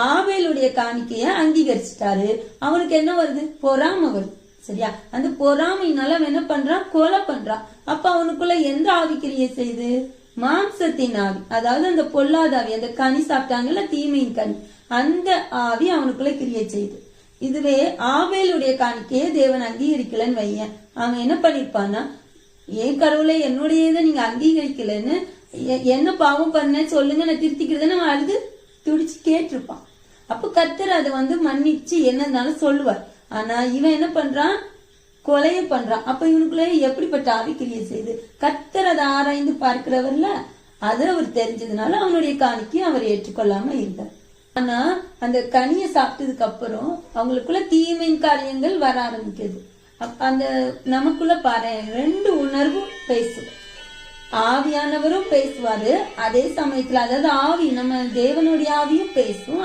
ஆவேலுடைய காணிக்கைய அங்கீகரிச்சிட்டாரு. அவனுக்கு என்ன வருது? பொறாம வருது. சரியா? அந்த பொறாமையினால அவன் என்ன பண்றான்? கொலை பண்றான். அப்ப அவனுக்குள்ள எந்த ஆவி செய்து? செய்யுது மாம்சத்தின் ஆவி. அதாவது அந்த பொல்லாத ஆவி அந்த கனி சாப்பிட்டாங்கல்ல தீமையின் கனி. அந்த ஆவி அவனுக்குள்ள கிரியை செய்து. இதுவே ஆவேலுடைய காணிக்கையை தேவன் அங்கீகரிக்கலன்னு வையன். அவன் என்ன பண்ணிருப்பான்னா ஏன் கடவுளை என்னுடைய இதை நீங்க அங்கீகரிக்கலன்னு எ- என்ன பாவம் பண்ண சொல்லுங்க நான் திருத்திக்கிறதுன்னு அவன் அழுது துடிச்சு கேட்டிருப்பான். அப்ப கத்தர் அதை வந்து மன்னிச்சு என்னன்னாலும் சொல்லுவார். ஆனா இவன் என்ன பண்றான்? கொலைய பண்றான். அப்ப இவனுக்குள்ள எப்படிப்பட்ட ஆவிக்கிரியை செய்து கத்தர் அதை ஆராய்ந்து பார்க்கிறவர்ல அது அவர் தெரிஞ்சதுனால அவனுடைய காணிக்கையும் அவர் ஏற்றுக்கொள்ளாம இருந்தார். ஆனா அந்த கனியை சாப்பிட்டதுக்கு அப்புறம் அவங்களுக்குள்ள தீமையின் காரியங்கள் வர ஆரம்பிக்குது. அந்த நமக்குள்ள பாரு ரெண்டு உணர்வும் பேசும். ஆவியானவரும் பேசுவாரு அதே சமயத்துல அதாவது ஆவி நம்ம தேவனுடைய ஆவியும் பேசும்.